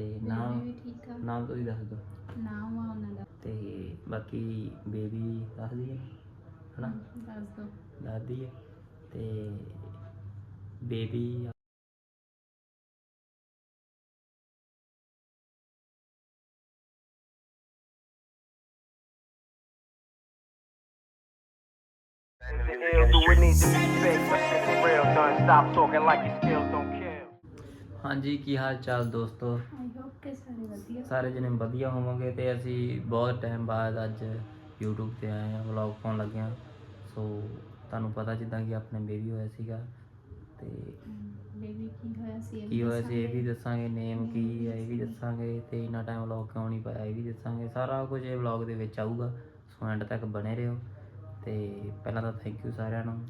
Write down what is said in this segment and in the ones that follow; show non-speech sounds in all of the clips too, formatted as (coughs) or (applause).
ਤੇ ਨਾਮ ਵੀ ਠੀਕ ਆ ਨਾਮ ਤੁਸੀਂ ਦੱਸ ਦਿਓ ਨਾਮ ਆ ਉਹਨਾਂ ਦਾ ਤੇ ਬਾਕੀ ਬੇਬੀ ਦੱਸ ਦਈਏ ਹਨਾ ਦੱਸ ਦੋ ਦੱਸ ਦਈਏ ਤੇ baby do to be real. Stop talking like. ਹਾਂਜੀ ਕੀ ਹਾਲ ਚਾਲ ਦੋਸਤੋ? ਆਈ ਹੋਪ ਕਿ ਸਾਰੇ ਵਧੀਆ। ਸਾਰੇ ਜਣੇ ਵਧੀਆ ਹੋਵੋਗੇ ਤੇ ਅਸੀਂ ਬਹੁਤ ਟਾਈਮ ਬਾਅਦ ਅੱਜ YouTube ਤੇ ਆਏ ਹਾਂ ਵਲੌਗ ਪਾਉਣ ਲੱਗੇ ਹਾਂ। ਸੋ ਤੁਹਾਨੂੰ ਪਤਾ ਜਿੱਦਾਂ ਕਿ ਆਪਣੇ ਬੇਬੀ ਹੋਇਆ ਸੀਗਾ ਤੇ ਬੇਬੀ ਕੀ ਹੋਇਆ ਸੀ ਇਹ ਵੀ ਕੀ ਹੋਇਆ ਸੀ ਇਹ ਵੀ ਦੱਸਾਂਗੇ। ਦੱਸਾਂਗੇ ਨੇਮ ਕੀ ਹੈ ਇਹ ਵੀ ਦੱਸਾਂਗੇ। ਤੇ ਇੰਨਾ ਟਾਈਮ ਵਲੌਗ ਕਿਉਂ ਨਹੀਂ ਪਾਇਆ ਇਹ ਵੀ ਦੱਸਾਂਗੇ। ਸਾਰਾ ਕੁਝ ਇਹ ਵਲੌਗ ਦੇ ਵਿੱਚ ਆਊਗਾ ਸੋ ਐਂਡ ਤੱਕ ਬਣੇ ਰਹੋ। ਤੇ ਪਹਿਲਾਂ ਤਾਂ ਥੈਂਕ ਯੂ ਸਾਰਿਆਂ ਨੂੰ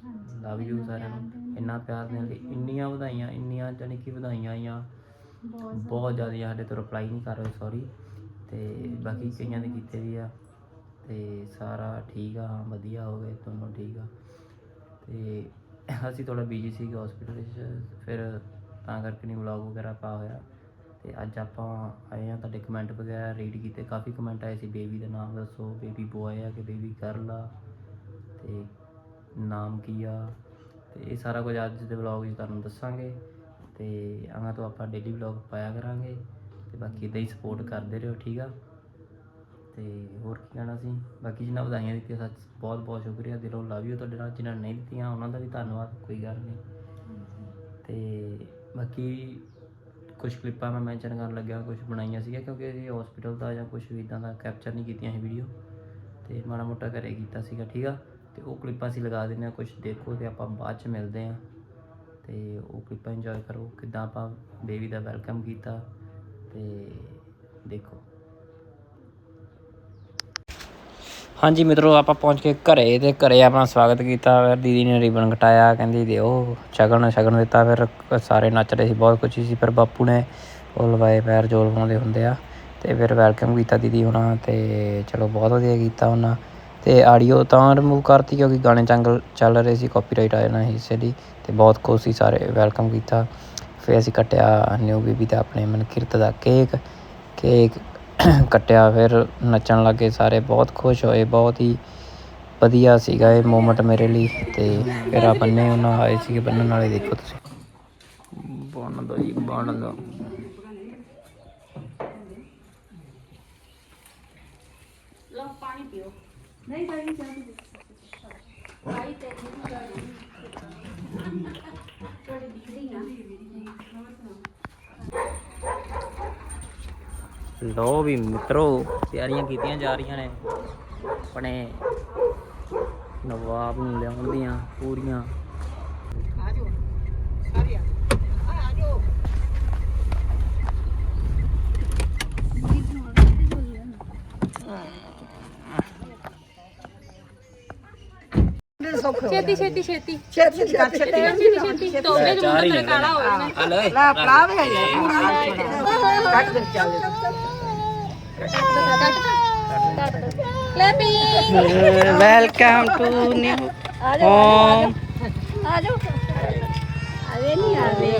ਲਵ ਯੂ ਸਾਰਿਆਂ ਨੂੰ। ਇੰਨਾ ਪਿਆਰ ਦੇਣ ਲਈ ਇੰਨੀਆਂ ਵਧਾਈਆਂ ਇੰਨੀਆਂ ਜਾਣੀ ਕਿ ਵਧਾਈਆਂ ਆਈਆਂ। ਬਹੁਤ ਜ਼ਿਆਦਾ। ਸਾਡੇ ਤੋਂ ਰਿਪਲਾਈ ਨਹੀਂ ਕਰ ਰਹੇ ਸੌਰੀ ਤੇ ਬਾਕੀ ਕਈਆਂ ਦੇ ਕੀਤੇ ਵੀ ਆ। ਤੇ ਸਾਰਾ ਠੀਕ ਆ ਹਾਂ ਵਧੀਆ ਹੋ ਗਏ ਦੋਨੋਂ ਠੀਕ ਆ। ਤੇ ਅਸੀਂ ਥੋੜਾ ਬਿਜ਼ੀ ਸੀਗੇ ਹਸਪੀਟਲ ਵਿੱਚ ਫਿਰ ਤਾਂ ਕਰਕੇ ਨਹੀਂ ਵਲੌਗ ਵਗੈਰਾ ਪਾ ਹੋਇਆ। ਤੇ ਅੱਜ ਆਪਾਂ ਆਏ ਆ ਤੁਹਾਡੇ ਕਮੈਂਟ ਵਗੈਰਾ ਰੀਡ ਕੀਤੇ। ਕਾਫੀ ਕਮੈਂਟ ਆਏ ਸੀ ਬੇਬੀ ਦਾ ਨਾਮ ਦੱਸੋ ਬੇਬੀ ਬੋਏ ਆ ਕਿ ਬੇਬੀ ਗਰਲ ਆ? ਤੇ ਨਾਮ ਕੀ ਆ? ਤੇ ਇਹ ਸਾਰਾ ਕੁਝ ਅੱਜ ਦੇ ਵਲੌਗ ਵਿੱਚ ਤੁਹਾਨੂੰ ਦੱਸਾਂਗੇ। ਤੇ ਆਹਾਂ ਤੋਂ ਆਪਾਂ ਡੇਲੀ ਵਲੌਗ ਪਾਇਆ ਕਰਾਂਗੇ ਤੇ ਬਾਕੀ ਇਦਾਂ ਹੀ ਸਪੋਰਟ ਕਰਦੇ ਰਹੋ, ਠੀਕ ਆ? ਤੇ ਹੋਰ ਕੀ ਕਹਿਣਾ ਸੀ? ਬਾਕੀ ਜਿਨ੍ਹਾਂ ਵਧਾਈਆਂ ਦਿੱਤੀਆਂ ਸੱਚ, ਬਹੁਤ ਬਹੁਤ ਸ਼ੁਕਰੀਆ। ਦਿਲੋਂ ਲਵ ਯੂ ਤੁਹਾਡੇ ਨਾਲ, ਜਿਨ੍ਹਾਂ ਨੇ ਨਹੀਂ ਦਿੱਤੀਆਂ, ਉਹਨਾਂ ਦਾ ਵੀ ਧੰਨਵਾਦ, ਕੋਈ ਗੱਲ ਨਹੀਂ। ਤੇ ਬਾਕੀ ਕੁਝ ਕਲਿੱਪਾਂ ਮੈਂ ਮੈਂਸ਼ਨ ਕਰਨ ਲੱਗਿਆ ਕੁਝ ਬਣਾਈਆਂ ਸੀਗੀਆਂ, ਕਿਉਂਕਿ ਅਸੀਂ ਹਸਪੀਟਲ ਦਾ ਜਾਂ ਕੁਝ ਵੀ ਇਦਾਂ ਦਾ ਕੈਪਚਰ ਨਹੀਂ ਕੀਤੀਆਂ ਸੀ ਵੀਡੀਓ ਤੇ ਮਾੜਾ ਮੋਟਾ ਘਰੇ ਕੀਤਾ ਸੀਗਾ, ਠੀਕ ਆ? ਤੇ ਉਹ ਕਲਿੱਪਾਂ ਅਸੀਂ ਲਗਾ ਦਿੰਦੇ ਆ ਕੁਝ ਦੇਖੋ ਤੇ ਆਪਾਂ ਬਾਅਦ ਚ ਮਿਲਦੇ ਆ ਤੇ ਉਹ ਕਲਿੱਪਾਂ ਇੰਜੋਏ ਕਰੋ। ਕਿਦਾਂ ਆਪਾਂ ਬੇਬੀ ਦਾ ਵੈਲਕਮ ਕੀਤਾ ਤੇ ਦੇਖੋ। ਹਾਂਜੀ ਮਿੱਤਰੋ, ਆਪਾਂ ਪਹੁੰਚ ਕੇ ਘਰੇ ਤੇ ਘਰੇ ਆਪਣਾ ਸਵਾਗਤ ਕੀਤਾ। ਫਿਰ ਦੀਦੀ ਨੇ ਰਿਬਨ ਕਟਾਇਆ ਕਹਿੰਦੀ ਦਿਓ ਸ਼ਗਨ ਸ਼ਗਨ ਦਿੱਤਾ। ਫਿਰ ਸਾਰੇ ਨੱਚ ਰਹੇ ਸੀ, ਬਹੁਤ ਖੁਸ਼ੀ ਸੀ। ਫਿਰ ਬਾਪੂ ਨੇ ਉਹ ਲਵਾਏ ਪੈਰ ਜੋ ਲਵਾਉਂਦੇ ਹੁੰਦੇ ਆ। ਤੇ ਫਿਰ ਵੈਲਕਮ ਕੀਤਾ ਦੀਦੀ ਹੁਣਾਂ ਤੇ ਚਲੋ ਬਹੁਤ ਵਧੀਆ ਕੀਤਾ ਉਹਨਾਂ। ਤੇ ਆਡੀਓ ਤਾਂ ਰਿਮੂਵ ਕਰਤੀ ਕਿਉਂਕਿ ਗਾਣੇ ਚੰਗ ਚੱਲ ਰਹੇ ਸੀ ਕਾਪੀਰਾਈਟ ਆ ਜਾਣਾ ਸੀ ਇਸੇ ਲਈ ਤੇ ਬਹੁਤ ਖੁਸ਼ ਸੀ ਸਾਰੇ ਵੈਲਕਮ ਕੀਤਾ। ਫਿਰ ਅਸੀਂ ਕੱਟਿਆ ਨਿਊ ਬੀਬੀ ਦਾ ਆਪਣੇ ਮਨਕਿਰਤ ਦਾ ਕੇਕ ਕੇਕ (coughs) ਕੱਟਿਆ ਫਿਰ ਨੱਚਣ ਲੱਗੇ ਸਾਰੇ ਬਹੁਤ ਖੁਸ਼ ਹੋਏ ਬਹੁਤ ਹੀ ਵਧੀਆ ਸੀਗਾ ਇਹ ਮੂਮੈਂਟ ਮੇਰੇ ਲਈ ਤੇ ਫਿਰ ਆ ਬੰਨੇ ਉਹਨਾਂ ਆਏ ਸੀਗੇ ਬੰਨਣ ਵਾਲੇ ਦੇਖੋ ਤੁਸੀਂ। ਬੰਨ ਦੋ ਜੀ ਬੰਨ ਦੋ ਲੋ ਵੀ ਮਿੱਤਰੋ ਤਿਆਰੀਆਂ ਕੀਤੀਆਂ ਜਾ ਰਹੀਆਂ ਨੇ। ਆਪਣੇ ਨਵਾਬ ਨੂੰ ਲਿਆਉਣ ਦੀਆਂ ਪੂਰੀਆਂ। ਛੇਤੀ ਛੇਤੀ ਛੇਤੀ। ਛੇਤੀ ਛੇਤੀ। ਛੇਤੀ ਛੇਤੀ ਨੂੰ ਚਾਰ ਹੀ ਮੁੰਡਾ ਕਾਲਾ ਹੋ ਜਾਣਾ ਆ। ਲੈ ਲਾ ਪਲਾਵ ਹੈ ਕੱਟ ਦੇ ਚੱਲ clapping welcome to new home ਆਵੇ ਨਹੀਂ ਆਵੇ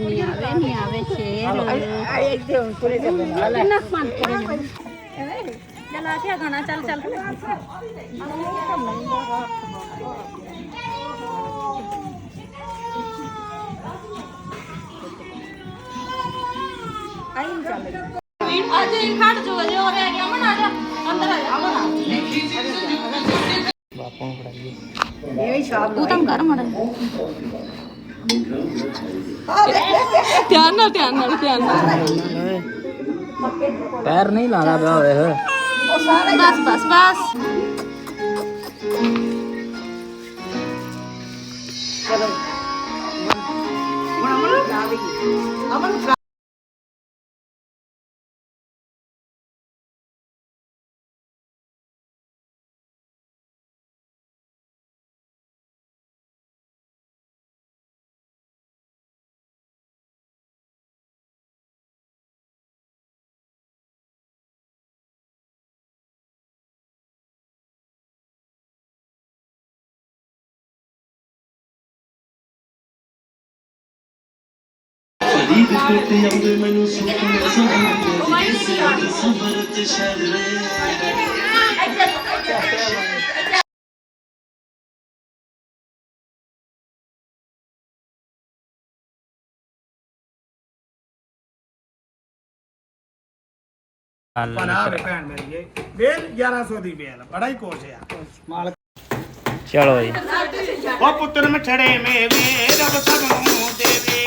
ਨਹੀਂ ਆਵੇ ਨਹੀਂ ਆਵੇ ਸ਼ੇਰ। ਆਏ ਇੱਥੇ ਹੁਣ ਪੂਰੇ ਕਰ ਦੇਣਾ ਕਿੰਨਾ ਮਨ ਕਰੇ ਚੱਲ ਆ ਕੇ ਗਾਣਾ ਚੱਲ ਚੱਲ। ਅੱਜ ਹੀ ਖੜ ਜੋ ਜੇ ਹੋ ਰਿਹਾ ਗਿਆ ਮਨ ਆ ਜਾ ਅੰਦਰ ਆ ਜਾ ਬਾਪੂ ਨੂੰ ਫੜਾਈਏ ਇਹ ਵੀ ਤੂੰ ਤਾਂ ਕਰ ਮੜਾ ਧਿਆਨ ਨਾਲ ਧਿਆਨ ਨਾਲ ਧਿਆਨ ਨਾਲ ਪੈਰ ਨਹੀਂ ਲਾਣਾ ਪਿਆ ਹੋਵੇ ਬਸ ਬਸ ਬਸ। ਅਮਨ ਜਾਵੇਗੀ ਫਰੀਦ ਤੇ ਆਉਂਦੇ ਮੈਨੂੰ ਸੁੱਖ ਨਜ਼ਰ ਪਰ ਆ ਵੇ ਭੈਣ ਮੇਰੀ ਇਹ। ਵੇਲ 1100 ਦੀ ਵੇਲ ਬੜਾ ਹੀ ਕੋਸ਼ ਆ। ਮਾਲਕ ਚਲੋ ਜੀ। ਉਹ ਪੁੱਤਰ ਮਛੜੇ ਮੇਵੇ ਰੱਬ ਸਭ ਨੂੰ ਦੇਵੇ।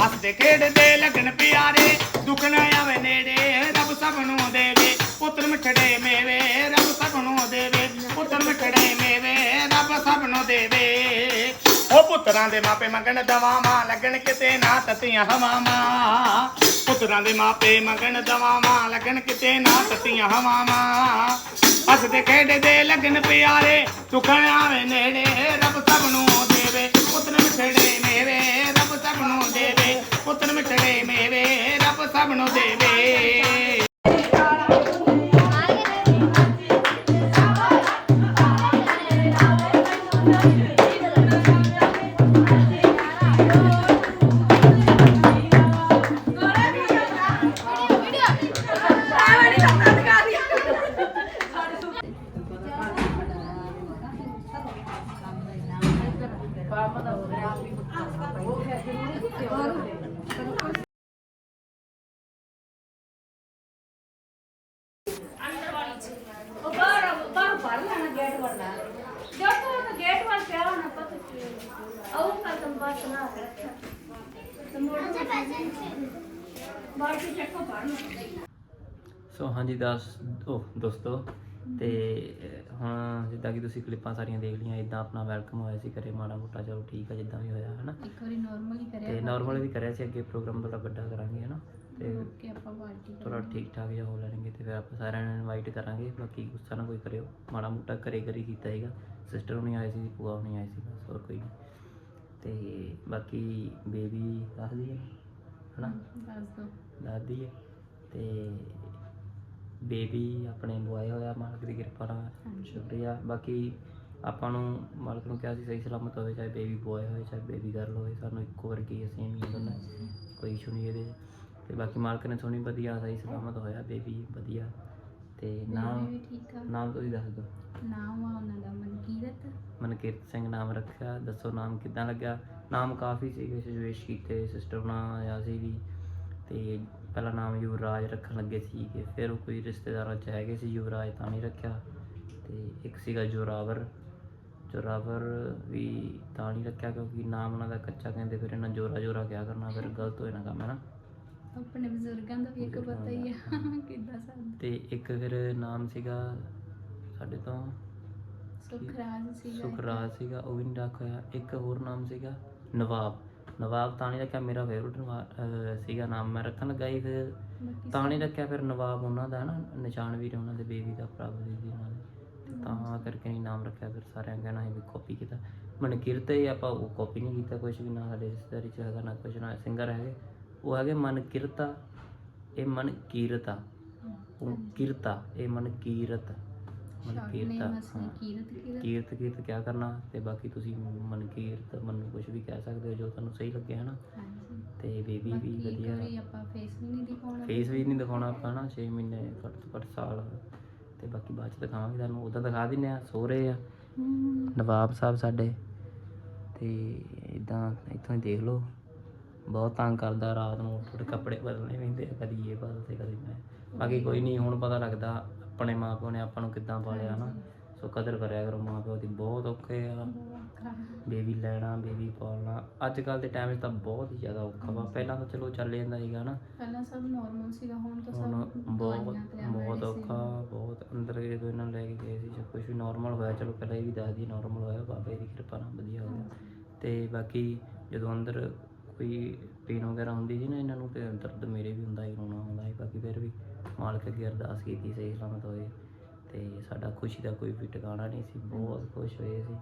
ਹੱਸਦੇ ਖੇਡਦੇ ਲੱਗਣ ਪਿਆਰੇ, ਦੁੱਖ ਨਾ ਆਵੇ ਨੇੜੇ, ਰੱਬ ਸਭ ਨੂੰ ਦੇਵੇ। ਪੁੱਤਰ ਮਛੜੇ ਮੇਵੇ, ਰੱਬ ਸਭ ਨੂੰ ਦੇਵੇ। ਪੁੱਤਰ ਮਛੜੇ ਮੇਵੇ, ਰੱਬ ਸਭ ਨੂੰ ਦੇਵੇ। ਉਹ ਪੁੱਤਰਾਂ ਦੇ ਮਾਪੇ ਮੰਗਣ ਦਵਾਵਾਂ ਲੱਗਣ ਕਿਤੇ ਨਾ ਤਤੀਆਂ ਹਵਾਵਾਂ ਪੁੱਤਰਾਂ ਦੇ ਮਾਪੇ ਮੰਗਣ ਦਵਾਵਾਂ ਲੱਗਣ ਕਿਤੇ ਨਾ ਤਤੀਆਂ ਹਵਾਵਾਂ ਹੱਸਦੇ ਖੇਡਦੇ ਲੱਗਣ ਪਿਆਰੇ ਸੁਖਣ ਆਵੇ ਨੇੜੇ, ਰੱਬ ਸਭ ਨੂੰ ਦੇਵੇ। ਪੁੱਤਰ ਮਿੱਠੜੇ ਮੇਵੇ, ਰੱਬ ਸਭ ਨੂੰ ਦੇਵੇ। ਪੁੱਤਰ ਮਿੱਠੜੇ ਮੇਵੇ ਰੱਬ ਸਭ ਨੂੰ ਦੇਵੇ। ਉਹ ਬਾਹਰ ਬਾਹਰ ਬਾਹਰ ਲੈਣਾ ਗੇਟ ਵਾਲਾ ਜਦ ਤੱਕ ਗੇਟ ਵਾਲ ਪਿਆ ਹੋਣਾ ਪਤਾ ਕੀ ਆਉ ਕਾ ਤੁਮ ਬਾਤ ਨਾ ਰੱਖਿਆ ਤੁਮ ਬਾਹਰ ਕੀ ਚੱਕੋ ਬਾਹਰ ਸੋ ਹਾਂਜੀ ਦਸ ਉਹ ਦੋਸਤੋ ਤੇ ਹੁਣ ਜਿੱਦਾਂ ਕਿ ਤੁਸੀਂ ਕਲਿੱਪਾਂ ਸਾਰੀਆਂ ਦੇਖ ਲਈਆਂ ਇਦਾਂ ਆਪਣਾ ਵੈਲਕਮ ਹੋਇਆ ਸੀ ਘਰੇ ਮਾੜਾ ਮੋਟਾ ਚਲੋ ਠੀਕ ਆ ਜਿੱਦਾਂ ਵੀ ਹੋਇਆ ਹਨਾ? ਇੱਕ ਵਾਰੀ ਨਾਰਮਲ ਹੀ ਕਰਿਆ ਤੇ ਨਾਰਮਲ ਵੀ ਕਰਿਆ ਸੀ ਅੱਗੇ ਪ੍ਰੋਗਰਾਮ ਥੋੜਾ ਵੱਡਾ ਕਰਾਂਗੇ ਹਨਾ? ਤੇ ਕਿ ਆਪਾਂ ਪਾਰਟੀ ਥੋੜਾ ਠੀਕ ਠਾਕ ਜਿਹਾ ਹੋ ਲੈਣਗੇ ਤੇ ਫਿਰ ਆਪਾਂ ਸਾਰਿਆਂ ਨੂੰ ਇਨਵਾਈਟ ਕਰਾਂਗੇ ਬਾਕੀ ਗੁੱਸਾ ਨਾ ਕੋਈ ਕਰਿਓ। ਮਾੜਾ ਮੋਟਾ ਘਰੇ ਘਰੇ ਕੀਤਾ ਹੈਗਾ ਸਿਸਟਰ ਹੁਣੀ ਆਏ ਸੀ ਭੂਆ ਹੁਣੀ ਆਏ ਸੀ ਬਸ ਹੋਰ ਕੋਈ ਤੇ ਬਾਕੀ ਬੇਬੀ ਦੱਸਦੀ ਹੈ ਹਨਾ? ਦੱਸ ਦੋ। ਦਾਦੀ ਹੈ। ਤੇ ਬੇਬੀ ਆਪਣੇ ਬੁਆਏ ਹੋਇਆ ਮਾਲਕ ਦੀ ਕਿਰਪਾ ਨਾਲ। ਸ਼ੁਕਰੀਆ। ਬਾਕੀ ਆਪਾਂ ਨੂੰ ਮਾਲਕ ਨੂੰ ਕਿਹਾ ਸੀ ਸਹੀ ਸਲਾਮਤ ਹੋਵੇ ਚਾਹੇ ਬੇਬੀ ਬੁਆਏ ਹੋਵੇ ਚਾਹੇ ਬੇਬੀ ਗਰਲ ਹੋਵੇ ਸਾਨੂੰ ਇੱਕੋ ਵਰਗੀ ਅਸੀਂ ਵੀ ਦੋਨਾਂ ਕੋਈ ਇਸ਼ੂ ਨਹੀਂ ਇਹਦੇ। ਤੇ ਬਾਕੀ ਮਾਲਕ ਨੇ ਸੋਹਣੀ ਵਧੀਆ ਸਹੀ ਸਲਾਮਤ ਹੋਇਆ ਬੇਬੀ ਵਧੀਆ। ਤੇ ਨਾਮ ਨਾਮ ਤੁਸੀਂ ਦੱਸ ਦਿਓ। ਨਾਮ ਆ ਉਹਨਾਂ ਦਾ ਮਨਕੀਰਤ। ਮਨਕੀਰਤ ਸਿੰਘ ਨਾਮ ਰੱਖਿਆ ਦੱਸੋ ਨਾਮ ਕਿੱਦਾਂ ਲੱਗਿਆ? ਨਾਮ ਕਾਫੀ ਸੀਗੇ ਸਿਜੁਏਸ਼ ਕੀਤੇ ਸਿਸਟਰ ਨਾਲ ਆਇਆ ਸੀ ਵੀ। ਤੇ ਪਹਿਲਾ ਨਾਮ ਯੁਵਰਾਜ ਰੱਖਣ ਲੱਗੇ ਸੀ ਕਿ ਫਿਰ ਉਹ ਕੋਈ ਰਿਸ਼ਤੇਦਾਰਾਂ ਚ ਹੈਗੇ ਸੀ ਯੁਵਰਾਜ ਤਾਂ ਨਹੀਂ ਰੱਖਿਆ ਤੇ ਇੱਕ ਸੀਗਾ ਜੋਰਾਵਰ। ਜੋਰਾਵਰ ਵੀ ਤਾਂ ਨਹੀਂ ਰੱਖਿਆ ਕਿਉਂਕਿ ਨਾਮ ਉਹਨਾਂ ਦਾ ਕੱਚਾ ਕਹਿੰਦੇ ਫਿਰ ਇਹਨਾਂ ਜੋਰਾ ਜੋਰਾ ਕਿਆ ਕਰਨਾ ਫਿਰ ਗਲਤ ਹੋ ਜਾਣਾ ਕੰਮ ਹੈ ਨਾ? ਆਪਣੇ ਬਜ਼ੁਰਗਾਂ ਦਾ ਵੀ ਇੱਕ ਪਤਾ ਹੀ ਆ (laughs) ਕਿੱਦਾਂ ਸਾਡਾ ਤੇ ਇੱਕ ਫਿਰ ਨਾਮ ਸੀਗਾ ਸਾਡੇ ਤੋਂ ਸੁਖਰਾਜ ਸੀਗਾ। ਸੁਖਰਾਜ ਸੀਗਾ ਉਹ ਵੀ ਨਹੀਂ ਰੱਖ ਹੋਇਆ। ਇੱਕ ਹੋਰ ਨਾਮ ਸੀਗਾ ਨਵਾਬ। ਨਵਾਬ ਤਾਂ ਨਹੀਂ ਰੱਖਿਆ ਮੇਰਾ ਫੇਵਰਟ ਸੀਗਾ ਨਾਮ ਮੈਂ ਰੱਖਣ ਲੱਗਾ ਸੀ ਫਿਰ। ਤਾਂ ਨਹੀਂ ਰੱਖਿਆ ਫਿਰ ਨਵਾਬ ਉਹਨਾਂ ਦਾ ਨਾ ਨਿਸ਼ਾਨ ਵੀਰ ਉਹਨਾਂ ਦੇ ਬੇਬੀ ਦਾ ਭਰਾ ਉਹਨਾਂ ਦੇ। ਤੇ ਕਰਕੇ ਨਹੀਂ ਨਾਮ ਰੱਖਿਆ ਫਿਰ ਸਾਰਿਆਂ ਕਹਿਣਾ ਸੀ ਵੀ ਕਾਪੀ ਕੀਤਾ। ਮਨਕੀਰਤ ਹੀ ਆਪਾਂ ਉਹ ਕਾਪੀ ਨਹੀਂ ਕੀਤਾ ਕੁਝ ਵੀ ਨਾ ਸਾਡੇ ਰਿਸ਼ਤੇਦਾਰੀ ਚ ਹੈਗਾ ਨਾ ਕੁਝ ਨਾ ਸਿੰਗਰ ਹੈਗੇ। ਉਹ ਹੈਗੇ ਮਨਕੀਰਤਾ ਇਹ ਮਨਕੀਰਤਾ। ਉਹ ਕੀਰਤਾ ਇਹ ਮਨਕੀਰਤ। ਹਾਂ। ਕੀਰਤ ਕੀਰਤ। ਕੀਰਤ ਕੀਰਤ ਕਿਆ ਕਰਨਾ ਤੇ ਬਾਕੀ ਤੁਸੀਂ ਮਨਕੀਰਤ ਮੈਨੂੰ ਕੁਝ ਵੀ ਕਹਿ ਸਕਦੇ ਹੋ ਜੋ ਤੁਹਾਨੂੰ ਸਹੀ ਲੱਗੇ ਹਨਾ? ਤੇ ਬੇਬੀ ਵੀ ਵਧੀਆ। ਆਪਾਂ ਫੇਸ ਵੀ ਨਹੀਂ ਦਿਖਾਉਣਾ। ਫੇਸ ਵੀ ਨਹੀਂ ਦਿਖਾਉਣਾ ਆਪਾਂ ਨਾ 6 ਮਹੀਨੇ ਘੱਟ ਤੋਂ ਘੱਟ ਸਾਲ। ਤੇ ਬਾਕੀ ਬਾਅਦ ਚ ਦਿਖਾਵਾਂਗੇ ਤੁਹਾਨੂੰ। ਉਦਾਂ ਦਿਖਾ ਦਿੰਨੇ ਆ ਸੋਹਰੇ ਆ। ਨਵਾਬ ਸਾਹਿਬ ਸਾਡੇ। ਤੇ ਇਦਾਂ ਇੱਥੋਂ ਹੀ ਦੇਖ ਲਓ। ਬਹੁਤ ਤੰਗ ਕਰਦਾ ਰਾਤ ਨੂੰ ਉੱਠ ਕੱਪੜੇ ਬਦਲਣੇ ਪੈਂਦੇ ਆ ਕਦੀ ਇਹ ਬਦਲ ਤੇ ਕਦੀ ਮੈਂ। ਬਾਕੀ ਕੋਈ ਨਹੀਂ ਹੁਣ ਪਤਾ ਲੱਗਦਾ ਆਪਣੇ ਮਾਂ ਪਿਓ ਨੇ ਆਪਾਂ ਨੂੰ ਕਿੱਦਾਂ ਪਾਲਿਆ ਨਾ ਸੋ ਕਦਰ ਕਰਿਆ ਕਰੋ ਮਾਂ ਪਿਓ ਦੀ ਬਹੁਤ ਔਖੇ ਆ। ਬੇਬੀ ਲੈਣਾ ਬੇਬੀ ਪਾਲਣਾ। ਅੱਜ ਕੱਲ ਦੇ ਟਾਈਮ 'ਚ ਤਾਂ ਬਹੁਤ ਹੀ ਜ਼ਿਆਦਾ ਔਖਾ ਵਾ। ਪਹਿਲਾਂ ਤਾਂ ਚਲੋ ਚੱਲ ਜਾਂਦਾ ਸੀਗਾ ਨਾ ਪਹਿਲਾਂ ਸਭ ਨਾਰਮਲ ਸੀਗਾ ਹੁਣ ਤਾਂ ਸਭ ਬਹੁਤ ਬਹੁਤ। ਔਖਾ ਬਹੁਤ ਅੰਦਰ ਜਦੋਂ ਇਹਨਾਂ ਨੂੰ ਲੈ ਕੇ ਗਏ ਸੀ ਜਾਂ ਕੁਝ ਵੀ ਨਾਰਮਲ ਹੋਇਆ। ਚਲੋ ਪਹਿਲਾਂ ਇਹ ਵੀ ਦੱਸ ਦਈਏ ਨਾਰਮਲ ਹੋਇਆ ਬਾਬੇ ਦੀ ਕਿਰਪਾ ਨਾਲ ਵਧੀਆ ਹੋ ਗਿਆ ਤੇ ਬਾਕੀ ਜਦੋਂ ਅੰਦਰ ਕੋਈ ਪੇਨ ਵਗੈਰਾ ਹੁੰਦੀ ਸੀ ਨਾ ਇਹਨਾਂ ਨੂੰ ਤੇ ਦਰਦ ਮੇਰੇ ਵੀ ਹੁੰਦਾ ਸੀ ਰੋਣਾ ਆਉਂਦਾ ਸੀ ਬਾਕੀ ਫਿਰ ਵੀ। ਮਾਲਕ ਅੱਗੇ ਅਰਦਾਸ ਕੀਤੀ ਸਹੀ ਸਲਾਮਤ ਹੋਏ ਤੇ ਸਾਡਾ ਖੁਸ਼ੀ ਦਾ ਕੋਈ ਵੀ ਟਿਕਾਣਾ ਨਹੀਂ ਸੀ, ਬਹੁਤ ਖੁਸ਼ ਹੋਏ ਸੀ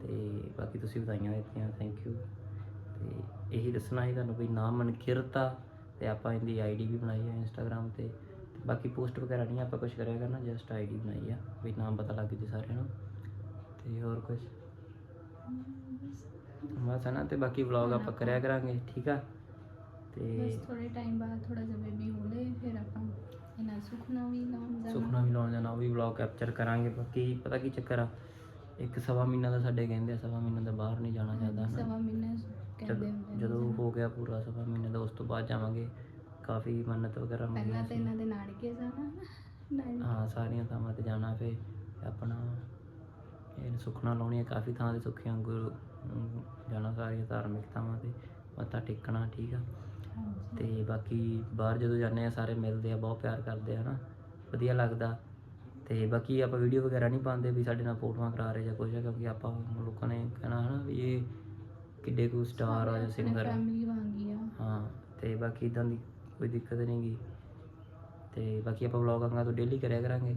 ਤੇ ਬਾਕੀ ਤੁਸੀਂ ਵਧਾਈਆਂ ਦਿੱਤੀਆਂ ਥੈਂਕ ਯੂ ਤੇ ਇਹੀ ਦੱਸਣਾ ਸੀ ਤੁਹਾਨੂੰ ਵੀ ਨਾਮ ਮਨਕਿਰਤਾ ਤੇ ਆਪਾਂ ਇਹਦੀ ਆਈਡੀ ਵੀ ਬਣਾਈ ਹੈ ਇੰਸਟਾਗ੍ਰam ਤੇ ਤੇ ਬਾਕੀ ਪੋਸਟ ਵਗੈਰਾ ਨਹੀਂ ਆਪਾਂ ਕੁਝ ਕਰਿਆ ਕਰਨਾ ਜਸਟ ਆਈਡੀ ਬਣਾਈ ਆ ਵੀ ਨਾਮ ਪਤਾ ਲੱਗ ਜੇ ਸਾਰਿਆਂ ਨੂੰ ਤੇ ਹੋਰ ਕੁਝ ਬਸ ਹੈ ਨਾ ਤੇ ਬਾਕੀ ਵਲੌਗ ਆਪਾਂ ਕਰਿਆ ਕਰਾਂਗੇ, ਠੀਕ ਆ? ਤੇ ਬਸ ਥੋੜੇ ਟਾਈਮ ਬਾਅਦ ਥੋੜਾ ਜਿਹਾ ਬੇਬੀ ਹੋ ਲੇ ਫਿਰ ਆਪਾਂ ਵਲੌਗ ਕੈਪਚਰ ਕਰਾਂਗੇ। ਬਾਕੀ ਪਤਾ ਕੀ ਚੱਕਰ ਆ ਇੱਕ ਸਵਾ ਮਹੀਨਾ ਦਾ ਸਾਡੇ ਕਹਿੰਦੇ ਆ ਸਵਾ ਮਹੀਨਾ ਦਾ ਬਾਹਰ ਨਹੀਂ ਜਾਣਾ ਚਾਹੀਦਾ। ਸਵਾ ਹਨਾ ਮਹੀਨਾ ਕਹਿੰਦੇ ਹੁੰਦੇ ਨੇ। ਜਦੋਂ ਹੋ ਗਿਆ ਪੂਰਾ ਸਵਾ ਮਹੀਨੇ ਦਾ ਉਸ ਤੋਂ ਬਾਅਦ ਜਾਵਾਂਗੇ। ਕਾਫੀ ਮੰਨਤ ਵਗੈਰਾ ਪਹਿਲਾਂ ਮੰਗੀ ਤਾਂ ਇਹਨਾਂ ਦੇ ਨਾਨਕੇ ਜਾਣਾ ਨਾਨਕੇ। ਹਾਂ ਸਾਰੀਆਂ ਥਾਵਾਂ ਤੇ ਜਾਣਾ ਫੇ ਆਪਣਾ ਇਹ ਸੁਖਣਾ ਲਾਉਣੀਆਂ ਕਾਫੀ ਥਾਂ ਤੇ ਸੁੱਖੀਆਂ ਗੁਰੂ ਅਮ, ਜਾਣਾ ਸਾਰੀਆਂ ਧਾਰਮਿਕ ਥਾਵਾਂ ਤੇ। ਮੱਥਾ ਟੇਕਣਾ ਠੀਕ ਆ। ਤੇ ਬਾਕੀ ਬਾਹਰ ਜਦੋਂ ਜਾਂਦੇ ਆ ਸਾਰੇ ਮਿਲਦੇ ਆ ਬਹੁਤ ਪਿਆਰ ਕਰਦੇ ਆ ਹਨਾ? ਵਧੀਆ ਲੱਗਦਾ। ਤੇ ਬਾਕੀ ਆਪਾਂ ਵੀਡੀਓ ਵਗੈਰਾ ਨਹੀਂ ਪਾਉਂਦੇ ਵੀ ਸਾਡੇ ਨਾਲ ਫੋਟੋਆਂ ਕਰਾ ਰਹੇ ਜਾਂ ਕੁਝ ਹੈ ਕਿਉਂਕਿ ਆਪਾਂ ਲੋਕਾਂ ਨੇ ਕਹਿਣਾ ਹਨਾ ਵੀ ਇਹ ਕਿੱਡੇ ਕੁ ਸਟਾਰ ਆ ਜਾਂ ਸਿੰਗਰ ਆ। ਫੈਮਿਲੀ ਵਾਂਗੀ ਆ। ਹਾਂ ਤੇ ਬਾਕੀ ਇਦਾਂ ਦੀ ਕੋਈ ਦਿੱਕਤ ਨਹੀਂ ਗੀ। ਤੇ ਬਾਕੀ ਆਪਾਂ ਵਲੌਗਾਂ ਤੋਂ ਡੇਲੀ ਕਰਿਆ ਕਰਾਂਗੇ।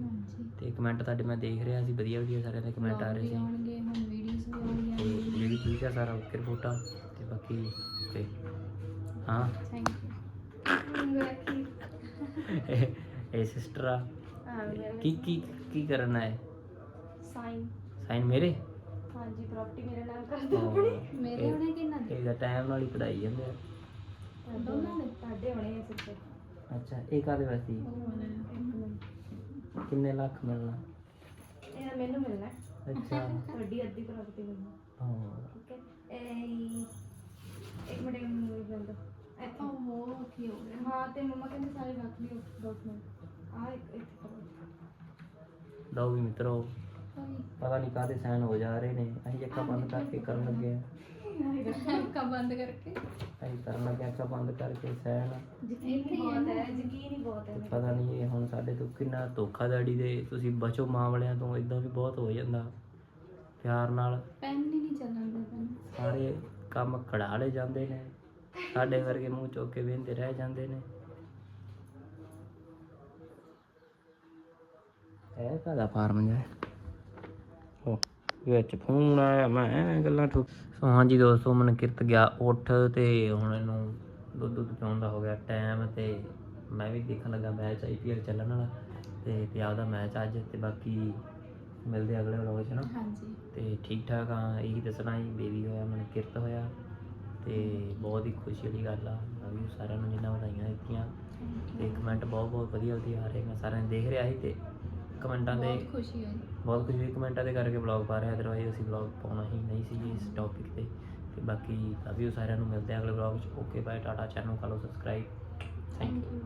ਤੇ ਕਮੈਂਟ ਤੁਹਾਡੇ ਮੈਂ ਦੇਖ ਰਿਹਾ ਸੀ ਵਧੀਆ ਵਧੀਆ ਸਾਰਿਆਂ ਦੇ ਕਮੈਂਟ ਆ ਰਹੇ ਸੀ। ਆਉਣਗੇ ਹੁਣ ਵੀਡੀਓਜ਼ ਵੀ ਆਉਣਗੀਆਂ। ਤੇ ਜਿਹੜੀ ਠੀਕ ਆ ਸਾਰਾ ਓਕੇ ਰਿਪੋਰਟਾਂ ਤੇ ਬਾਕੀ ਓਕੇ। ਹਾਂ ਥੈਂਕ ਯੂ ਰੱਖੀ ਇਹ ਸਿਸਟਰ ਆ ਹਾਂ ਮੇਰਾ ਕੀ ਕੀ ਕੀ ਕਰਨਾ ਹੈ ਸਾਈਨ ਸਾਈਨ ਮੇਰੇ ਹਾਂਜੀ ਪ੍ਰਾਪਰਟੀ ਮੇਰੇ ਨਾਮ ਕਰ ਦਿਓ ਉਹ ਮੇਰੇ ਹੋਣੇ ਕਿ ਇਹਨਾਂ ਦੇ ਇਹਦਾ ਟਾਈਮ ਨਾਲ ਹੀ ਪੜਾਈ ਜਾਂਦੇ ਆ ਦੋਨਾਂ ਨੇ ਤੁਹਾਡੇ ਹੋਣੇ ਆ ਸਿੱਧੇ ਅੱਛਾ ਇਹ ਕਾਦੇ ਵਾਸਤੇ ਕਿੰਨੇ ਲੱਖ ਮਿਲਣਾ ਇਹ ਮੈਨੂੰ ਮਿਲਣਾ ਹੈ। ਅੱਛਾ ਤੁਹਾਡੀ ਅੱਧੀ ਪ੍ਰਾਪਰਟੀ ਮੈਨੂੰ ਹਾਂ ਠੀਕ ਹੈ ਇਹ ਇੱਕ ਮਿੰਟ ਮੈਨੂੰ ਮਿਲ ਦੋ ਇੱਥੇ ਓਹੋ ਕੀ ਹੋ ਗਿਆ ਹਾਂ ਤੇ ਮੰਮਾ ਕਹਿੰਦੇ ਸਾਰੇ ਰੱਖ ਲਿਓ ਡਾਕੂਮੈਂਟ ਆ ਇੱਕ ਇੱਥੇ ਕਰੋ। ਲਓ ਵੀ ਮਿੱਤਰੋ ਪਤਾ ਨਹੀਂ ਕਾਹਦੇ ਸਾਈਨ ਹੋ ਜਾ ਰਹੇ ਨੇ। ਅਸੀਂ ਅੱਖਾਂ ਬੰਦ ਕਰਕੇ ਕਰਨ ਲੱਗੇ ਆ ਅੱਖਾਂ ਬੰਦ ਕਰਕੇ। ਅਸੀਂ ਕਰਨ ਲੱਗੇ ਅੱਖਾਂ ਬੰਦ ਕਰਕੇ ਸਾਈਨ ਯਕੀਨ ਹੀ ਬਹੁਤ ਹੈ ਯਕੀਨ ਹੀ ਬਹੁਤ ਹੈ ਤੇ ਪਤਾ ਨਹੀਂ ਇਹ ਹੁਣ ਸਾਡੇ ਤੋਂ ਕਿੰਨਾ ਧੋਖਾਧੜੀ ਦੇ ਤੁਸੀਂ ਬਚੋ ਮਾਂ ਵਾਲਿਆਂ ਤੋਂ ਇਦਾਂ ਵੀ ਬਹੁਤ ਹੋ ਜਾਂਦਾ। ਪਿਆਰ ਨਾਲ ਪੈਨ ਹੀ ਨਹੀਂ ਚੱਲਣ ਦਾ ਪੈਨ ਸਾਰੇ ਕੰਮ ਕਢਾ ਲਏ ਜਾਂਦੇ ਨੇ। ਸਾਡੇ ਵਰਗੇ ਮੂੰਹ ਚੁੱਕ ਕੇ ਵੇਂਦੇ ਰਹਿ ਜਾਂਦੇ ਨੇ। ਇਹ ਕਾਦਾ ਫਾਰਮ ਜਿਹਾ ਹੋ? ਵਿੱਚ ਫੋਨ ਆਇਆ ਮੈਂ ਐਵੇਂ ਗੱਲਾਂ ਠੋ ਸੋ ਹਾਂਜੀ ਦੋਸਤੋ ਮਨ ਕਿਰਤ ਗਿਆ ਉੱਠ ਤੇ ਹੁਣ ਇਹਨੂੰ ਦੁੱਧ ਦੁੱਧ ਪਿਆਉਣ ਦਾ ਹੋ ਗਿਆ ਟਾਈਮ ਤੇ ਮੈਂ ਵੀ ਦੇਖਣ ਲੱਗਾ ਮੈਚ ਆਈਪੀਐਲ ਚੱਲਣ ਵਾਲਾ ਤੇ ਪੰਜਾਬ ਦਾ ਮੈਚ ਅੱਜ ਤੇ ਬਾਕੀ ਮਿਲਦੇ ਅਗਲੇ ਵਲੋਗ 'ਚ ਨਾ। ਹਾਂਜੀ। ਤੇ ਤੇ ਠੀਕ ਠਾਕ ਆ ਇਹੀ ਦੱਸਣਾ ਹੀ ਬੇਬੀ ਹੋਇਆ ਮਨ ਕਿਰਤ ਹੋਇਆ। ਤੇ ਬਹੁਤ ਹੀ ਖੁਸ਼ੀ ਵਾਲੀ ਗੱਲ ਆ। ਮੈਂ ਵੀ ਸਾਰਿਆਂ ਨੂੰ ਜਿੰਨਾ ਵਧਾਈਆਂ ਦਿੱਤੀਆਂ। ਤੇ ਕਮੈਂਟ ਬਹੁਤ ਬਹੁਤ ਵਧੀਆ ਵਧੀਆ ਆ ਰਹੇ ਮੈਂ ਸਾਰਿਆਂ ਨੂੰ ਦੇਖ ਰਿਹਾ ਸੀ ਤੇ ਕਮੈਂਟਾਂ ਦੇ ਬਹੁਤ ਖੁਸ਼ੀ ਹੋਈ। ਬਹੁਤ ਕੁਝ ਵੀ ਕਮੈਂਟਾਂ ਦੇ ਕਰਕੇ ਵਲੌਗ ਪਾ ਰਿਹਾ। ਅਦਰਵਾਈਜ਼ ਅਸੀਂ ਵਲੌਗ ਪਾਉਣਾ ਹੀ ਨਹੀਂ ਸੀ ਇਸ ਟੌਪਿਕ ਤੇ। ਤੇ ਬਾਕੀ ਲਵ ਯੂ ਸਾਰਿਆਂ ਨੂੰ ਮਿਲਦੇ ਆ ਅਗਲੇ ਵਲੌਗ 'ਚ। ਓਕੇ ਬਾਏ ਟਾਟਾ ਚੈਨਲ ਕਰ ਲਓ ਸਬਸਕ੍ਰਾਈਬ ਥੈਂਕ ਯੂ